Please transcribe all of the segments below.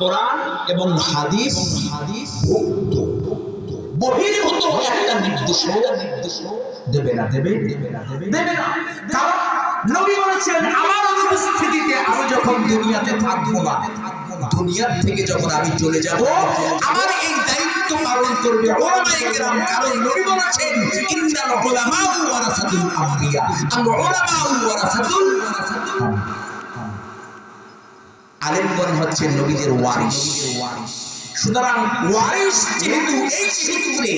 কোরআন এবং হাদিস হাদিস বহির্ভূত একটা নির্দেশ নির্দেশ দেবে না, দেবে দেবে না, দেবে দেবে না। কারণ নবী বলেছেন, আমার অনুপস্থিতিতে আমি যখন দুনিয়াতে থাকব না, দুনিয়ার থেকে যখন আমি চলে যাব, আমার এই দায়িত্ব পালন করবে ওলামায়ে কেরাম। কারণ নবী বলেছেন, ইন্নাল উলামা ওয়ারাসাতুল আমবিয়া। আল উলামা ওয়ারাসাতুল আলেমগণ হচ্ছে নবীদের ওয়ারিস সুতরাং ওয়ারিস যেহেতু এই সূত্রে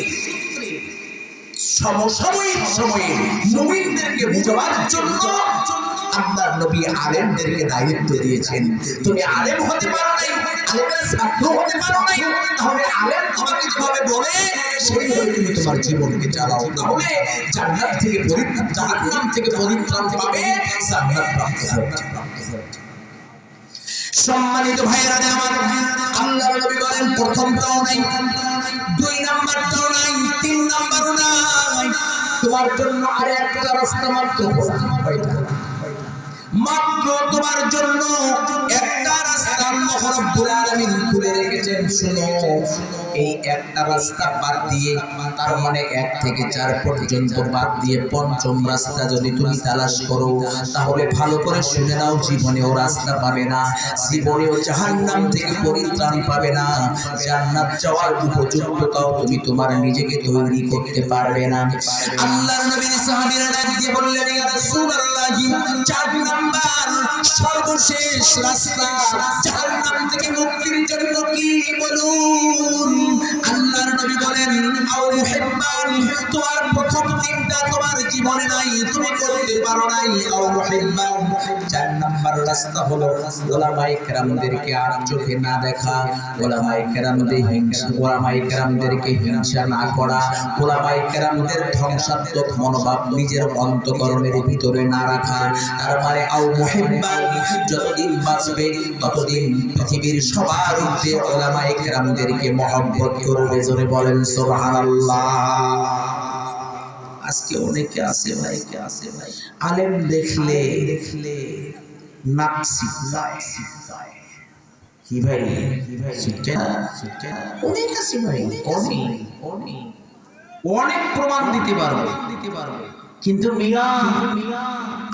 সমসাময়িক সময়ে নবীনদেরকে বুঝাবার জন্য আপনার নবী আলেমদেরকে দায়িত্ব দিয়েছেন। তুমি আলেম হতে পারো নাই, আলেমের ছাত্র হতে পারো নাই, তাহলে আলেম তোমাকে যেভাবে বলে, সেইভাবে তুমি তোমার জীবনকে চালাও। তাহলে জান্নাত থেকে পরিত্রাণ জাহান্নাম থেকে পরিত্রাণ পাবে জান্নাত প্রাপ্ত হবে সম্মানিত ভাইরা আমার আল্লাহ নবী বলেন প্রথমটাও নাই, দুই নাম্বারটাও নাই, তিন নাম্বারও নাই তোমার জন্য আরে একটা রাস্তা মাত্র? মাত্র তোমার জন্য একটা রাস্তা আল্লাহ রাব্বুল আলামিন খুলে রেখেছেন, শুনো। এই একটা রাস্তা বাদ দিয়ে তার মানে এক থেকে চার পর্যন্ত বাদ দিয়ে পঞ্চম রাস্তা যদি তুমি তালাশ করো, তাহলে ভালো করে শুনে নাও, জীবনেও রাস্তা পাবে না, জীবনেও জাহান্নাম থেকে পরিত্রাণ পাবে না। জান্নাত যাওয়ার উপযুক্ততাও তুমি তোমার নিজেকে তৈরি করতে পারবে না। আল্লাহর নবীর সাহাবীরা ডাক দিয়ে বললেন, ইয়া রাসূলুল্লাহ চার নাম্বার সর্বশেষ রাস্তা জাহান্নাম থেকে মুক্তির জন্য কি বলুন? ধ্বংসাত্মক মনোভাব নিজের অন্তকরণের ভিতরে না রাখা। তার মানে আও যতদিন বাঁচবে, ততদিন পৃথিবীর সবার ঊর্ধ্বে ওলামায়ে কেরামদেরকে মহব্বত করবে। জোরে বলেন, সুবহানাল্লাহ। আজকে অনেকে আছে ভাই কে আছে ভাই? আলেম দেখলে দেখলে কি ভাই? কি অনেক আছে ভাই অনেক অনেক। অনেক প্রমাণ দিতে পারব। দিতে পারব কিন্তু মিয়া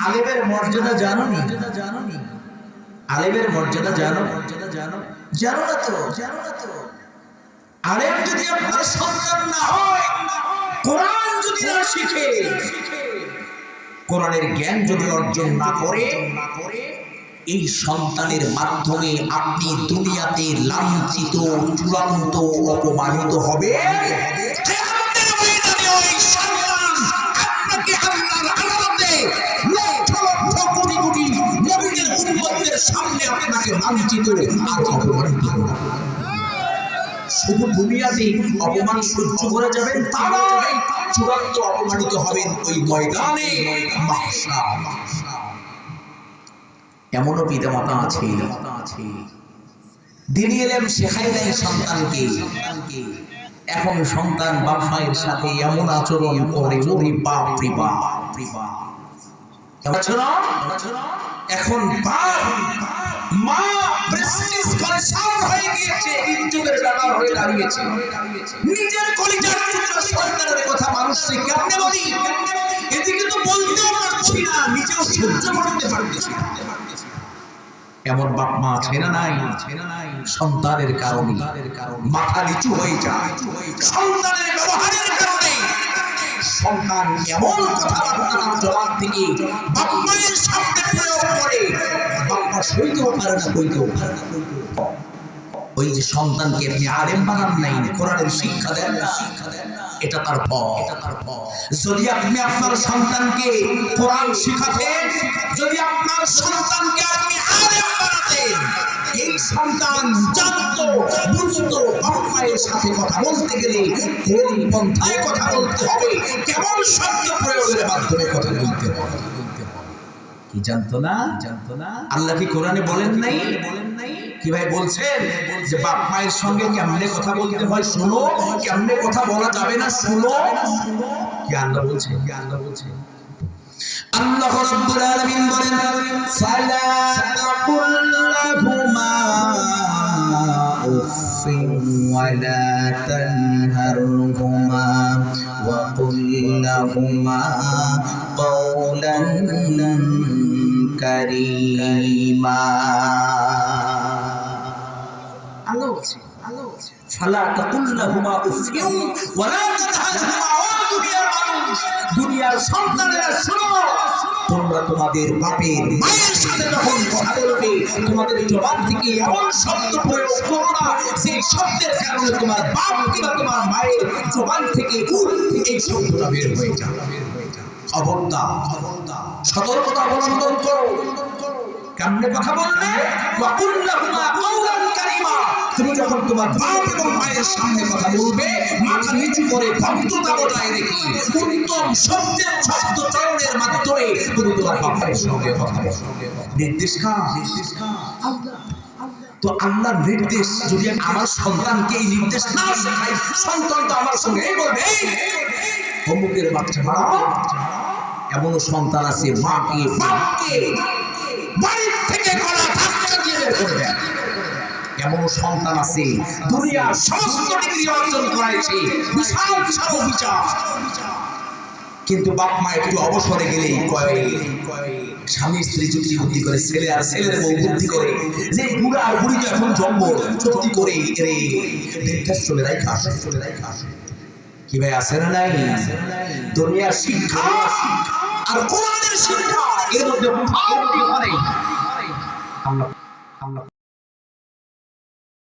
আলেমের মর্যাদা জানো নি জানো নি? আলেমের মর্যাদা জানো? মর্যাদা জানো? জানো না তো? জানো না তো? আলেম যদি আপনার সন্তান না হয়, কোরআন যদি না শিখে, কোরআনের জ্ঞান যদি অর্জন না করে, এই সন্তানের মাধ্যমে আপনি দুনিয়াতে লাঞ্ছিত, চূড়ান্ত, অপমানিত হবে। সামনে আপনাকে লাঞ্ছিত আর অপমানিত করবে শুধু দুনিয়াতে অপমান সহ্য করে যাবেন তা নয় চূড়ান্ত অপমানিত হবেন ওই ময়দানে। এমনও পিতামাতা আছে এলেম শেখাই সন্তানকে এখন সন্তান বাপ সাথে এমন আচরণ করে, ওরে বাপ রে। এখন বাপ মা প্রেস্টিজ সাউন্ড হয়ে গিয়েছে ইজ্জতের ব্যাপার হয়ে দাঁড়িয়েছে। নিজের কলিজার টুকরা সন্তানের কথা মানুষকে কেমনে বলি? এদিকে তো বলতেও পারছি না, নিজেও সহ্য করতে পারতেছি এমন বাপ মা আছে না নাই, সন্তানের কারণে। মাথা নিচু হয়ে যায়। সন্তানের ব্যবহারের কারণে। সন্তান এমন কথাবার্তার জবাব থেকে বাপ মায়ের সামনে প্রয়োগ করে বাপ মা সইতেও পারে না, কইতেও পারে না। ওই যে সন্তানকে আপনি আলেম বানান নাই, কোরআনের শিক্ষা দেন না। শিক্ষা দেন এটা তার এটা তার যদি আপনি আপনার সন্তানকে কোরআন শিখাতেন, যদি আপনার সন্তানকে আপনি আলেম বানাতেন, এই সন্তান জানতো, বুঝতো মায়ের সাথে কথা বলতে গেলে কোন পন্থায় কথা বলতে হবে? কেমন শব্দ প্রয়োগের মাধ্যমে কথা বলতে হবে? কি জানতো না? জানতো না? আল্লাহ কি কোরআনে বলেন নাই? বলেন নাই? কি ভাই বলছেন? যে বাপ মায়ের সঙ্গে কেমনে কথা বলতে হয় শুনো? কেমনে কথা বলা যাবে না শুনো? কি আল্লাহ বলছেন? কি আল্লাহ বলছেন? আল্লাহ রাব্বুল আলামিন বলেন ফালা ওয়ালা তানহারহুমা ওয়া কুল লাহুমা قولا كريما আল্লাহ বলছে আল্লাহ বলছে ফালা তাকুল লাহুমা উফিন ওয়ালা তানহারহুমা ও দুনিয়ার মানুষ দুনিয়ার সন্তানেরা শোনো তোমরা তোমাদের বাপের মায়ের সাথে যখন কথা বলবে, তোমাদের থেকে এমন শব্দ প্রয়োগ করো না সেই শব্দের কারণে তোমার বাপ কিংবা তোমার মায়ের জবান থেকে এই শব্দটা বের হয়ে যাবে সতর্কতা অবলম্বন করো। কেমনে কথা বলবে তুমি যখন তোমার বাপ এবং মায়ের সামনে কথা বলবে, মাথা নিচু করে ভদ্রতা বজায় রেখে উত্তম শব্দের শব্দ চয়নের মাধ্যমে তুমি তোমার বাপের সঙ্গে কথা নির্দেশ নির্দেশ তো আল্লাহর নির্দেশ যদি আমার সন্তানকে এই নির্দেশ না শেখাই সন্তান তো আমার সঙ্গে এই বলবে অমুকের বাচ্চা বাড়াও এমনও সন্তান আছে, মাকে, বাপকে বাড়ির থেকে গলা ধাক্কা দিয়ে করে দেয়। এমনও সন্তান আছে সমস্ত ডিগ্রি অর্জন করাইছে, বিশাল বিশাল বিচার কিন্তু বাপ মা একটু অবসরে গেলেই কয়, স্বামী স্ত্রী যুক্তি বুদ্ধি করে, ছেলে আর ছেলের বউ বুদ্ধি করে, যে বুড়া আর বুড়ি এখন জন্ম চুক্তি করে আসে আসে। কি ভাই, আছে না নাই? দুনিয়ার শিক্ষা আর কোরআনের শিক্ষা। এর মধ্যে আমরা আমরা